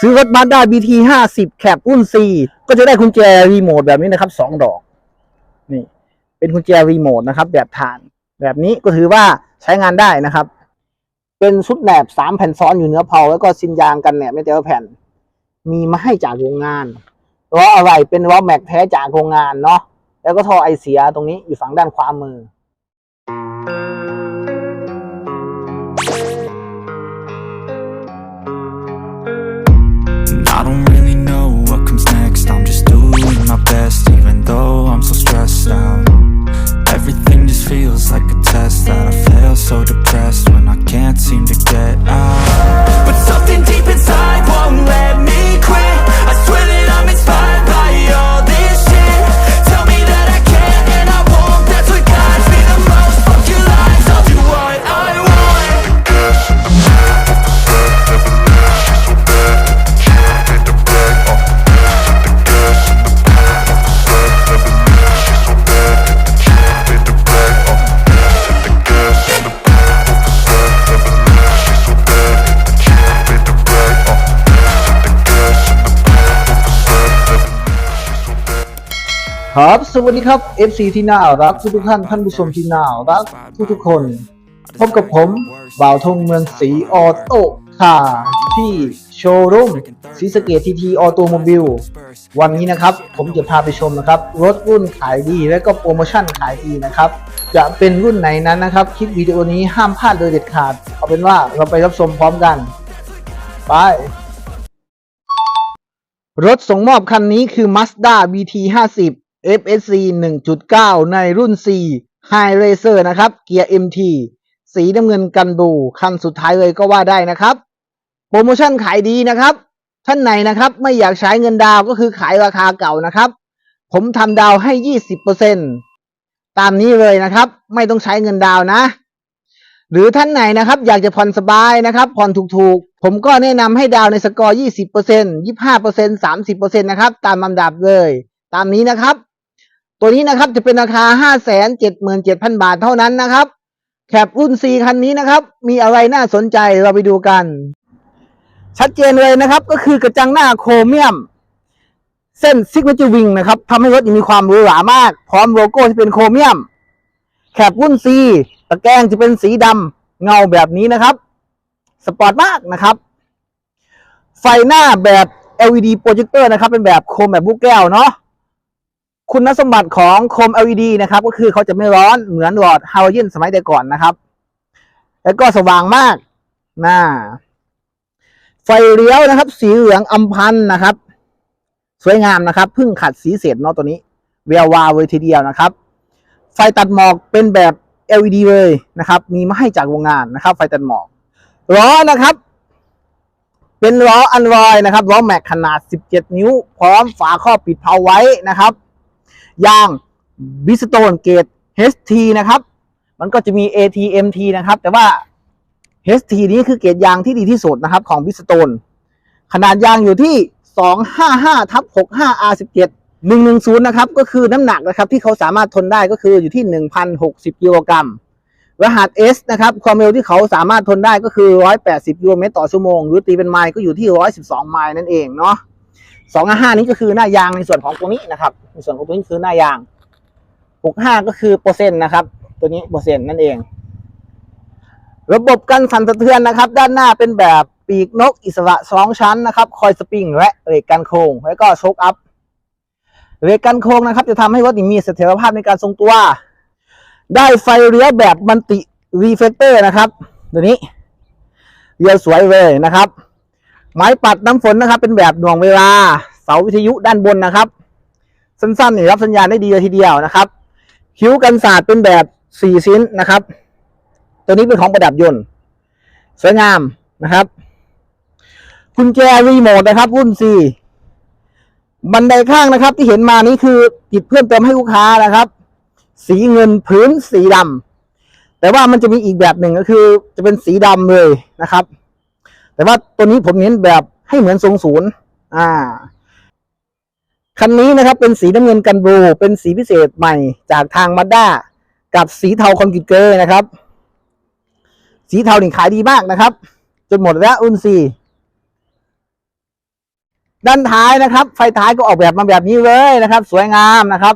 ซื้อรถมาด้า BT 50แคปรุ่น C ก็จะได้กุญแจรีโมทแบบนี้นะครับสองดอก นี่ เป็นกุญแจรีโมทนะครับ แบบฐาน แบบนี้ก็ถือว่าใช้งานได้นะครับ เป็นชุดแหนบสามแผ่นซ้อนอยู่เนื้อเพลาแล้วก็ซินยางกันแหนบไม่แต่ละแผ่น มีมาให้จากโรงงานล้ออะไรเป็นล้อแม็กแท้จากโรงงานเนาะแล้วก็ท่อไอเสียตรงนี้อยู่ฝั่งด้านขวามือ ครับ สวัสดีครับ FC ที่น่ารักทุกทุกๆท่าน ท่านผู้ชมที่น่ารักทุกทุกๆคน พบกับผมบ่าวทงเมืองสีออโต้ค่ะที่โชว์รูมศรีสเกตทีทีออโตโมบิลวันนี้นะครับ ผมจะพาไปชมนะครับ รถรุ่นขายดีและก็โปรโมชั่นขายดีนะครับ จะเป็นรุ่นไหนนั้นนะครับ คลิปวิดีโอนี้ห้ามพลาดโดยเด็ดขาด เอาเป็นว่าเราไปรับชมพร้อมกัน ไป รถส่งมอบคันนี้คือ Mazda BT 50 FSC 1.9 ในรุ่น C High Racer นะครับ เกียร์ MT สีน้ำเงินกันบูคันสุดท้ายเลยก็ว่าได้นะครับ โปรโมชั่นขายดีนะครับ ท่านไหนนะครับไม่อยากใช้เงินดาวก็คือขายราคาเก่านะครับ ผมทำดาวให้ 20%ตามนี้เลยนะครับ ไม่ต้องใช้เงินดาวนะ หรือท่านไหนนะครับ อยากจะผ่อนสบายนะครับผ่อนถูกๆ ผมก็แนะนำให้ดาวน์ในสกอร์ 20% 25% 30%นะครับ ตามลำดับเลย ตามนี้นะครับ ตัวนี้นะครับจะเป็นราคา577,000บาทเท่านั้นนะครับแคปรุ่น C คันนี้นะครับ มีอะไรน่าสนใจเราไปดูกัน ชัดเจนเลยนะครับ ก็คือกระจังหน้าโครเมียม เส้นซิกเนเจอร์วิงนะครับทำให้รถมีความหรูหรามาก พร้อมโลโก้ที่เป็นโครเมียม แคปรุ่น C ตะแกรงจะเป็นสีดำเงาแบบนี้นะครับ สปอร์ตมากนะครับ ไฟหน้าแบบ LED โปรเจคเตอร์นะครับ เป็นแบบโคมแบบบุกแก้วเนาะ คุณสมบัติของโคม LED นะครับ ก็คือเขาจะไม่ร้อนเหมือนหลอดฮาวาเจนสมัยแต่ก่อนนะครับ แล้วก็สว่างมากน่าไฟเลี้ยวนะครับ สีเหลืองอำพันธ์นะครับ สวยงามนะครับเพิ่งขัดสีเสร็จเนาะตัวนี้เวลวาวเลยทีเดียวนะครับ ไฟตัดหมอกเป็นแบบ LED เลยนะครับ มีมาให้จากโรงงานนะครับ ไฟตัดหมอกล้อนะครับ เป็นล้ออันรอยนะครับล้อแม็กขนาด 17 นิ้ว พร้อมฝาครอบปิดเพาไว้นะครับ ยางบิสโตนเกต HT นะครับ มันก็จะมี ATMT นะครับ แต่ว่า HT นี้คือเกรดยางที่ดีที่สุดนะครับของบิสโตนขนาดยางอยู่ที่ 255ทับ65 R17 110 นะครับ ก็คือน้ำหนักนะครับที่เขาสามารถทนได้ก็คืออยู่ที่ 1,060กิโลกรัมรหัส S นะครับ ความเร็วที่เขาสามารถทนได้ก็คือ 180กิโลเมตรต่อชั่วโมง หรือตีเป็นไมล์ก็อยู่ที่ 112 ไมล์นั่นเองเนาะ 255นี้ก็คือหน้ายางในส่วนของตรงนี้นะครับ ในส่วนของตรงนี้คือหน้ายาง65ก็คือเปอร์เซ็นต์นะครับ ตัวนี้เปอร์เซ็นต์นั่นเอง ระบบกันสั่นสะเทือนนะครับ ด้านหน้าเป็นแบบปีกนกอิสระสองชั้นนะครับคอยสปริงและเบรกกันโค้งแล้วก็โชคอัพเบรกกันโค้งนะครับ จะทำให้รถมีเสถียรภาพในการทรงตัว ได้ไฟเลี้ยวแบบมันติรีเฟกเตอร์นะครับ ตัวนี้เลี้ยวสวยเลยนะครับ ไม้ปัดน้ำฝนนะครับ เป็นแบบหน่วงเวลา เสาวิทยุด้านบนนะครับ สั้นๆนี่รับสัญญาณได้ดีเลยทีเดียวนะครับ คิ้วกันศาสตร์เป็นแบบสี่ชิ้นนะครับ ตัวนี้เป็นของประดับยนต์ สวยงามนะครับกุญแจรีโมทนะครับ รุ่น C บันไดข้างนะครับ ที่เห็นมานี้คือติดเพิ่มเติมให้ลูกค้านะครับ สีเงินพื้นสีดำแต่ว่ามันจะมีอีกแบบหนึ่งก็คือ จะเป็นสีดำเลยนะครับ แต่ว่าตัวนี้ผมเน้นแบบให้เหมือนทรงศูนย์อ่า คันนี้นะครับเป็นสีน้ำเงินกันบูเป็นสีพิเศษใหม่จากทางมาด้ากับสีเทาคอนกรีตเกอร์นะครับ สีเทานี่ขายดีมากนะครับ จนหมดแล้วอุนซีด้านท้ายนะครับ ไฟท้ายก็ออกแบบมาแบบนี้เลยนะครับ สวยงามนะครับ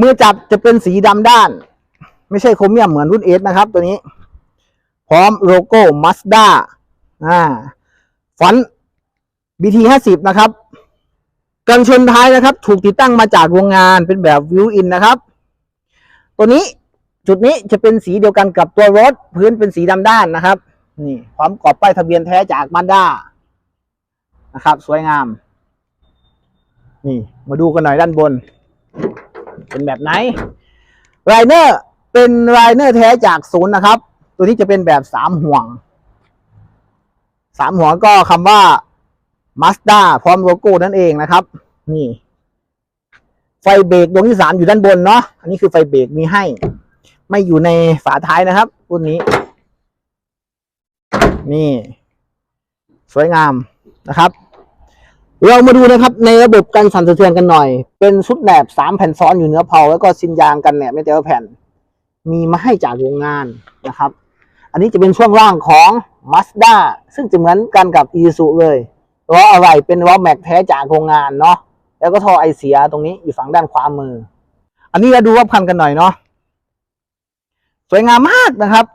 มือจับจะเป็นสีดำด้าน ไม่ใช่โครเมียมเหมือนรุ่นเอสนะครับ ตัวนี้ พร้อมโลโก้ Mazda อ่าฟอนต์ BT 50นะครับ กันชนท้ายนะครับ ถูกติดตั้งมาจากโรงงานเป็นแบบวิวอินนะครับ ตัวนี้จุดนี้จะเป็นสีเดียวกันกับตัวรถ พื้นเป็นสีดำด้านนะครับ นี่พร้อมกรอบป้ายทะเบียนแท้จากมาด้านะครับ สวยงาม นี่ มาดูกันหน่อยด้านบน เป็นแบบไหนไรเนอร์เป็นไรเนอร์แท้จากศูนย์นะครับ ตัวนี้จะเป็นแบบสามห่วงสามห่วงก็คำว่า Mazda พร้อมโลโก้นั่นเองนะครับ นี่ ไฟเบรกดวงที่สามอยู่ด้านบนเนาะอันนี้คือไฟเบรกมีให้ ไม่อยู่ในฝาท้ายนะครับรุ่นนี้ นี่ สวยงามนะครับ เรามาดูนะครับ ในระบบการสั่นสะเทือนกันหน่อย เป็นชุดแหนบสามแผ่นซ้อนอยู่เนื้อเพลาแล้วก็ซินยางกันแหนบไม่แต่ละแผ่น มีมาให้จากโรงงานนะครับ อันนี้จะเป็นช่วงล่างของ Mazda ซึ่งจะเหมือนกันกับ i s u เลยล้ออะไรเป็นล้อแม็กแท้จากโรงงานเนาะแล้วก็ท่อไอเสียตรงนี้อยู่ฝั่งด้านขวามือ อันนี้เราดูว่าพันกันหน่อยเนาะสวยงามมากนะครับ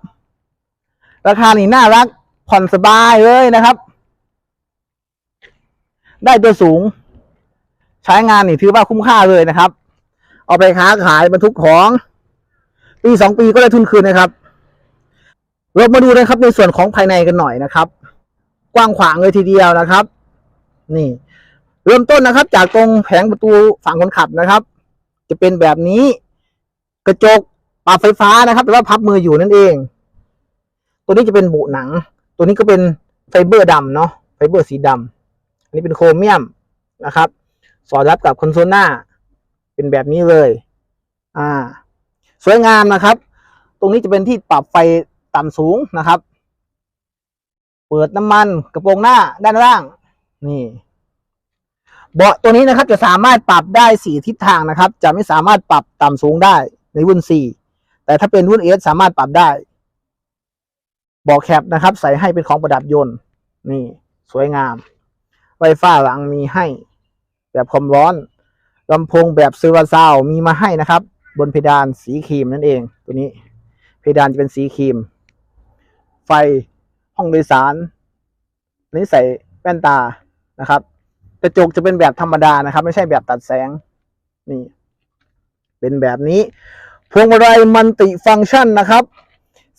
ราคานี่น่ารักผ่อนสบายเลยนะครับ ได้ตัวสูง ใช้งานนี่ถือว่าคุ้มค่าเลยนะครับ เอาไปค้าขายบรรทุกของ ปีสองปีก็ได้ทุนคืนนะครับ เรามาดูนะครับในส่วนของภายในกันหน่อยนะครับ กว้างขวางเลยทีเดียวนะครับ นี่ เริ่มต้นนะครับ จากตรงแผงประตูฝั่งคนขับนะครับ จะเป็นแบบนี้ กระจกปรับไฟฟ้านะครับแต่ว่าพับมืออยู่นั่นเอง ตัวนี้จะเป็นบุหนัง ตัวนี้ก็เป็นไฟเบอร์ดำเนาะไฟเบอร์สีดำอันนี้เป็นโครเมียมนะครับ สอดรับกับคอนโซลหน้า เป็นแบบนี้เลย อ่า สวยงามนะครับ ตรงนี้จะเป็นที่ปรับไฟ ต่ำสูงนะครับ เปิดน้ำมันกระโปรงหน้าด้านล่าง นี่เบาะตัวนี้นะครับจะสามารถปรับได้สี่ทิศทางนะครับ จะไม่สามารถปรับต่ำสูงได้ในรุ่น4แต่ถ้าเป็นรุ่น S สามารถปรับได้เบาะแคปนะครับ ใส่ให้เป็นของประดับยนต์ นี่ สวยงามไฟฟ้าหลังมีให้ แบบความร้อนลำโพงแบบเซอร์วาซาวมีมาให้นะครับ บนเพดานสีครีมนั่นเอง ตัวนี้ เพดานจะเป็นสีครีม ไฟห้องโดยสารนี้ใส่แว่นตานะครับกระจกจะเป็นแบบธรรมดานะครับ ไม่ใช่แบบตัดแสงนี่เป็นแบบนี้พวงมาลัยมันติฟังก์ชันนะครับ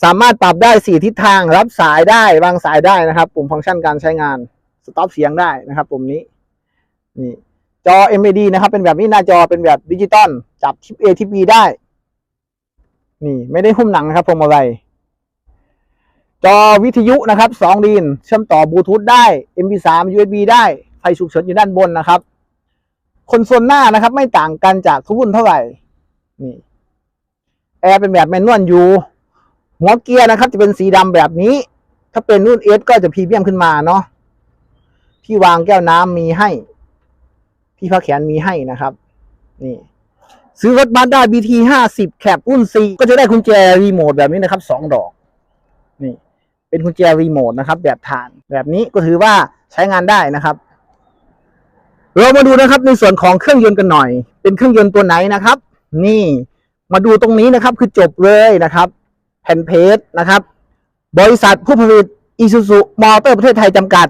สามารถปรับได้สี่ทิศทางรับสายได้วางสายได้นะครับ ปุ่มฟังก์ชันการใช้งานสต็อปเสียงได้นะครับ ปุ่มนี้นี่จอ MAD นะครับ เป็นแบบนี้หน้าจอเป็นแบบดิจิตอลจับทิป A ทิป B ได้ นี่ ไม่ได้หุ้มหนังนะครับพวงมาลัย จอวิทยุนะครับสองดินเชื่อมต่อบลูทูธได้ MP3 USB ได้ไฟฉุกเฉินอยู่ด้านบนนะครับคอนโซลหน้านะครับ ไม่ต่างกันจากทุกรุ่นเท่าไหร่นี่แอร์เป็นแบบแมนนวลอยู่หัวเกียร์นะครับ จะเป็นสีดำแบบนี้ ถ้าเป็นรุ่นเอสก็จะพรีเมียมขึ้นมาเนาะที่วางแก้วน้ำมีให้ ที่พักแขนมีให้นะครับ นี่ ซื้อรถมาด้า BT 50แคปรุ่น C ก็จะได้กุญแจรีโมทแบบนี้นะครับสองดอก นี่ เป็นกุญแจรีโมทนะครับ แบบฐานแบบนี้ก็ถือว่าใช้งานได้นะครับ เรามาดูนะครับในส่วนของเครื่องยนต์กันหน่อย เป็นเครื่องยนต์ตัวไหนนะครับ นี่มาดูตรงนี้นะครับ คือจบเลยนะครับ แผ่นเพจนะครับ บริษัทผู้ผลิต Isuzu Motor ประเทศไทยจำกัด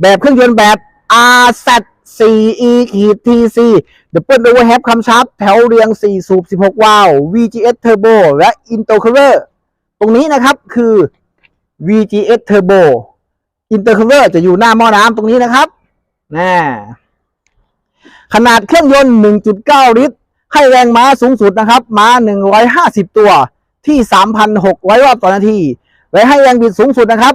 แบบเครื่องยนต์แบบ RZ 4E TC Double Overhead คำชับ แถวเรียง 4 สูบ 16 วาล์ว VGS Turbo และ Intercooler ตรงนี้นะครับคือ VGS Turbo Intercooler จะอยู่หน้าหม้อน้ำตรงนี้นะครับน่ขนาดเครื่องยนต์ 1.9 ลิตร ให้แรงม้าสูงสุดนะครับ ม้า 150 ตัวที่ 3,600 รอบต่อนาที และให้แรงบิดสูงสุดนะครับ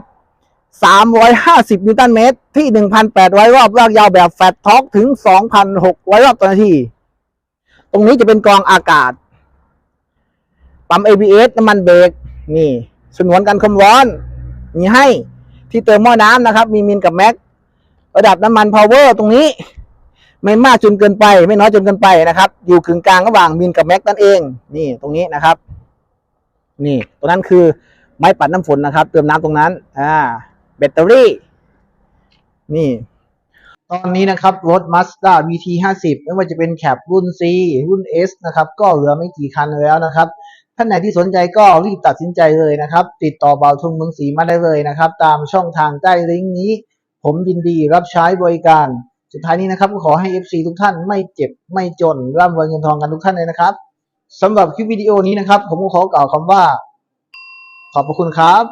350 นิวตันเมตร ที่ 1,800 รอบลากยาวแบบแฟตท็อกถึง 2,600 รอบต่อนาที ตรงนี้จะเป็นกรองอากาศ ปั๊ม ABS น้ำมันเบรก นี่สนวนกันความร้อน มีให้ที่เติมหม้อน้ำนะครับ มีมินกับแม็กระดับน้ำมันพาวเวอร์ตรงนี้ ไม่มากจนเกินไป ไม่น้อยจนเกินไปนะครับ อยู่กึ่งกลางระหว่างมินกับแม็กนั่นเอง นี่ตรงนี้นะครับ นี่ตรงนั้นคือไม้ปัดน้ำฝนนะครับ เติมน้ำตรงนั้น อ่า แบตเตอรี่ นี่ ตอนนี้นะครับรถ Mazda BT 50ไม่ว่าจะเป็นแคปรุ่น C รุ่น S นะครับ ก็เหลือไม่กี่คันแล้วนะครับ ท่านไหนที่สนใจก็รีบตัดสินใจเลยนะครับ ติดต่อเบาทุงเมืองศรีมาได้เลยนะครับ ตามช่องทางใต้ลิงก์นี้ ผมยินดีรับใช้บริการ สุดท้ายนี้นะครับก็ขอให้ FC ทุกท่านไม่เจ็บไม่จนร่ำรวยเงินทองกันทุกท่านเลยนะครับสำหรับคลิปวิดีโอนี้นะครับ ผมก็ขอกล่าวคำว่า ขอบพระคุณครับ